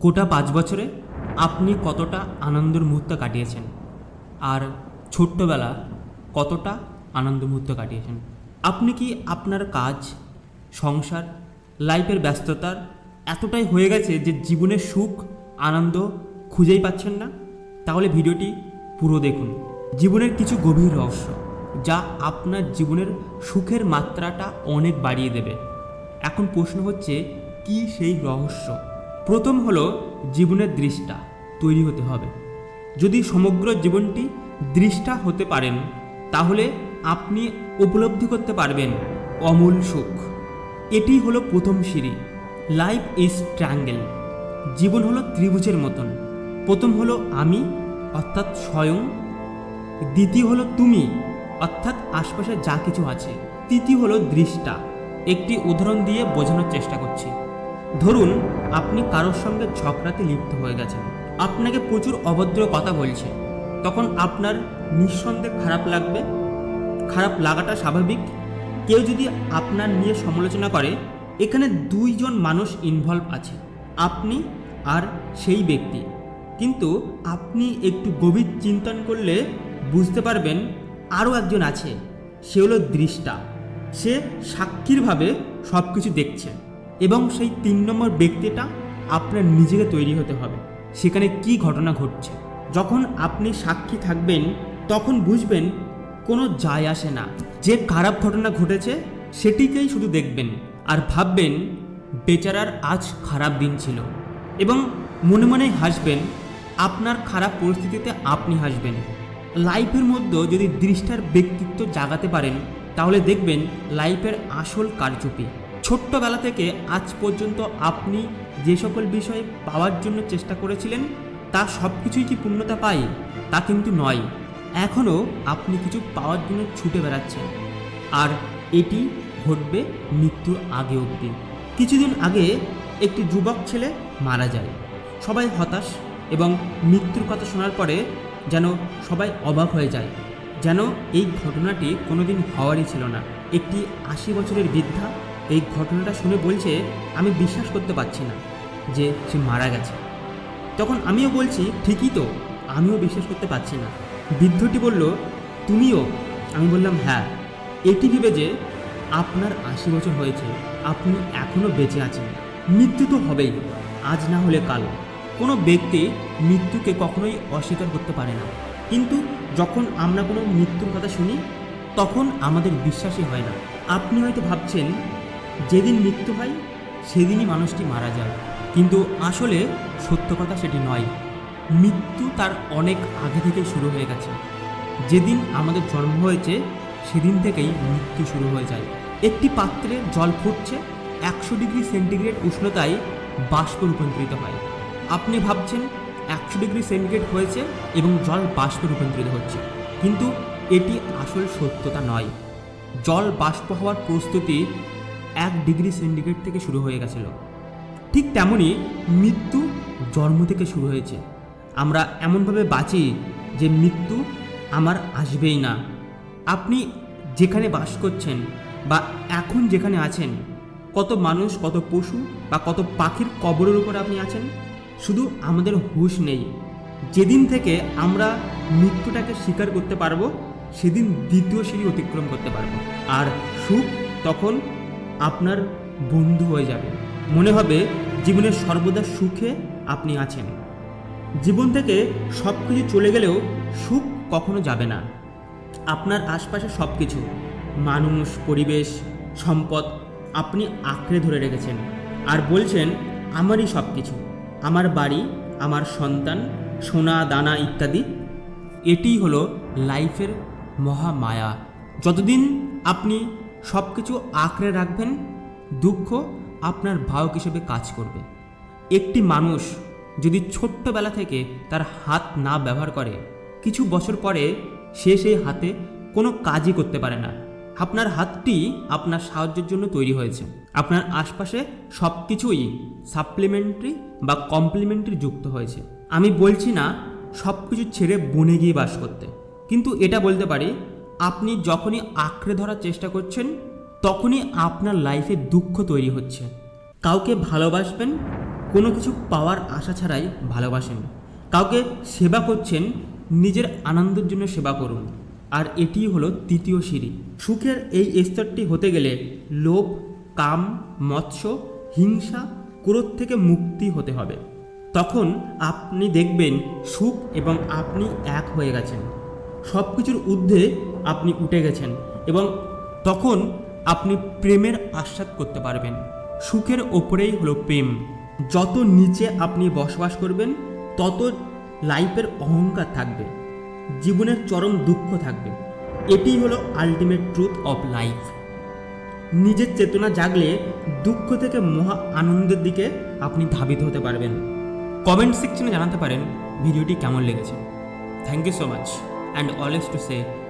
গোটা পাঁচ বছরে আপনি কতটা আনন্দের মুহূর্ত কাটিয়েছেন? আর ছোট্টবেলা কতটা আনন্দ মুহূর্ত কাটিয়েছেন? আপনি কি আপনার কাজ, সংসার লাইফের ব্যস্ততার এতটাই হয়ে গেছে যে জীবনের সুখ, আনন্দ খুঁজেই পাচ্ছেন না? তাহলে ভিডিওটি পুরো দেখুন। জীবনের কিছু গভীর রহস্য যা আপনার জীবনের সুখের মাত্রাটা অনেক বাড়িয়ে দেবে। এখন প্রশ্ন হচ্ছে, কি সেই রহস্য? প্রথম হলো জীবনের দৃষ্টা তৈরি হতে হবে। যদি সমগ্র জীবনটি দৃষ্টা হতে পারেন, তাহলে আপনি উপলব্ধি করতে পারবেন অমূল সুখ। এটি হলো প্রথম সিঁড়ি। লাইফ ইজ ট্রাঙ্গেল জীবন হলো ত্রিভুজের মতন। প্রথম হলো আমি, অর্থাৎ স্বয়ং। দ্বিতীয় হলো তুমি, অর্থাৎ আশপাশে যা কিছু আছে। তৃতীয় হলো দৃষ্টা। একটি উদাহরণ দিয়ে বোঝানোর চেষ্টা করছি। ধরুন, আপনি কারোর সঙ্গে ঝগড়াতে লিপ্ত হয়ে গেছেন। আপনাকে প্রচুর অভদ্র কথা বলছে। তখন আপনার নিঃসন্দেহে খারাপ লাগবে? খারাপ লাগাটা স্বাভাবিক? কেউ যদি আপনার নিয়ে সমালোচনা করে, এখানে দুইজন মানুষ ইনভলভ আছে, আপনি আর সেই ব্যক্তি। কিন্তু আপনি একটু গভীর চিন্তন করলে বুঝতে পারবেন, আরও একজন আছে, সে হলো দৃষ্টা। সে সাক্ষীরভাবে সব কিছু দেখছে। এবং সেই তিন নম্বর ব্যক্তিটা আপনার নিজেকে তৈরি হতে হবে। সেখানে কি ঘটনা ঘটছে? যখন আপনি সাক্ষী থাকবেন, তখন বুঝবেন কোনো যায় আসে না। যে খারাপ ঘটনা ঘটেছে, সেটিকেই শুধু দেখবেন আর ভাববেন, বেচারার আজ খারাপ দিন ছিল। এবং মনে মনে হাসবেন, আপনার খারাপ পরিস্থিতিতে আপনি হাসবেন। লাইফের মধ্যে যদি দৃষ্টার ব্যক্তিত্ব জাগাতে পারেন, তাহলে দেখবেন লাইফের আসল কারচুপি। ছোট্টবেলা থেকে আজ পর্যন্ত আপনি যে সকল বিষয় পাওয়ার জন্য চেষ্টা করেছিলেন, তা সব কিছুই কি পূর্ণতা পায়? তা কিন্তু নয়। এখনও আপনি কিছু পাওয়ার জন্য ছুটে বেড়াচ্ছেন। আর এটি ঘটবে মৃত্যুর আগে অবধি। কিছুদিন আগে একটি যুবক ছেলে মারা যায়। সবাই হতাশ এবং মৃত্যুর কথা শোনার পরে যেন সবাই অবাক হয়ে যায়। যেন এই ঘটনাটি কোনোদিন হওয়ারই ছিল না। একটি আশি বছরের বৃদ্ধা এই ঘটনাটা শুনে বলছে, আমি বিশ্বাস করতে পারছি না যে সে মারা গেছে। তখন আমিও বলছি, ঠিকই তো, আমিও বিশ্বাস করতে পারছি না। বৃদ্ধটি বলল, তুমিও? আমি বললাম হ্যাঁ এটি ভেবে যে আপনার আশি বছর হয়েছে, আপনি এখনও বেঁচে আছেন। মৃত্যু তো হবেই, আজ না হলে কাল। কোনো ব্যক্তি মৃত্যুকে কখনোই অস্বীকার করতে পারে না। কিন্তু যখন আমরা কোনো মৃত্যুর কথা শুনি, তখন আমাদের বিশ্বাসই হয় না। আপনি হয়তো ভাবছেন যেদিন মৃত্যু হয়, সেদিনই মানুষটি মারা যায়। কিন্তু আসলে সত্য কথা সেটি নয়। মৃত্যু তার অনেক আগে থেকেই শুরু হয়ে গেছে। যেদিন আমাদের জন্ম হয়েছে, সেদিন থেকেই মৃত্যু শুরু হয়ে যায়। একটি পাত্রে জল ফুটছে, একশো ডিগ্রি সেন্টিগ্রেড উষ্ণতায় বাষ্প রূপান্তরিত হয়। আপনি ভাবছেন, একশো ডিগ্রি সেন্টিগ্রেড হয়েছে এবং জল বাষ্পে রূপান্তরিত হচ্ছে। কিন্তু এটি আসল সত্যতা নয়। জল বাষ্প হওয়ার প্রস্তুতি এক ডিগ্রি সেন্টিগ্রেড থেকে শুরু হয়ে গেছিল। ঠিক তেমনই মৃত্যু জন্ম থেকে শুরু হয়েছে। আমরা এমনভাবে বাঁচি যে মৃত্যু আমার আসবেই না। আপনি যেখানে বাস করছেন বা এখন যেখানে আছেন, কত মানুষ, কত পশু বা কত পাখির কবরের উপর আপনি আছেন, শুধু আমাদের হুঁশ নেই। যেদিন থেকে আমরা মৃত্যুটাকে স্বীকার করতে পারব, সেদিন দ্বিতীয় সিঁড়ি অতিক্রম করতে পারব। আর সুখ তখন আপনার বন্ধু হয়ে যাবে। মনে হবে জীবনের সর্বদা সুখে আপনি আছেন। জীবন থেকে সব কিছু চলে গেলেও সুখ কখনো যাবে না। আপনার আশপাশে সব কিছু মানুষ, পরিবেশ, সম্পদ আপনি আঁকড়ে ধরে রেখেছেন আর বলছেন, আমারই সব কিছু আমার বাড়ি, আমার সন্তান, সোনা, দানা ইত্যাদি। এটিই হলো লাইফের মহামায়া। যতদিন আপনি সব কিছু আঁকড়ে রাখবেন, দুঃখ আপনার ভাবক হিসেবে কাজ করবে। একটি মানুষ যদি ছোট্টবেলা থেকে তার হাত না ব্যবহার করে, কিছু বছর পরে সে সেই হাতে কোনো কাজই করতে পারে না। আপনার হাতটি আপনার সাহায্যের জন্য তৈরি হয়েছে। আপনার আশপাশে সব কিছুই সাপ্লিমেন্টারি বা কমপ্লিমেন্টারি যুক্ত হয়েছে। আমি বলছি না সব কিছু ছেড়ে বনে গিয়ে বাস করতে। কিন্তু এটা বলতে পারি আপনি যখনই আঁকড়ে ধরার চেষ্টা করছেন, তখনই আপনার লাইফে দুঃখ তৈরি হচ্ছে। কাউকে ভালোবাসবেন, কোনো কিছু পাওয়ার আশা ছাড়াই ভালোবাসেন। কাউকে সেবা করছেন, নিজের আনন্দের জন্য সেবা করুন। আর এটিই হলো তৃতীয় সিঁড়ি। সুখের এই স্তরটি হতে গেলে লোভ, কাম, মৎস্য, হিংসা, ক্রোধ থেকে মুক্তি হতে হবে। তখন আপনি দেখবেন সুখ এবং আপনি এক হয়ে গেছেন। সব কিছুর ঊর্ধ্বে আপনি উঠে গেছেন এবং তখন আপনি প্রেমের আস্বাদ করতে পারবেন। সুখের ওপরেই হলো প্রেম। যত নিচে আপনি বসবাস করবেন, তত লাইফের অহংকার থাকবে। জীবনের চরম দুঃখ থাকবে। এটি হলো আলটিমেট ট্রুথ অফ লাইফ নিজের চেতনা জাগলে দুঃখ থেকে মহা আনন্দের দিকে আপনি ধাবিত হতে পারবেন। কমেন্ট সেকশনে জানাতে পারেন ভিডিওটি কেমন লেগেছে। Thank you so much and always to say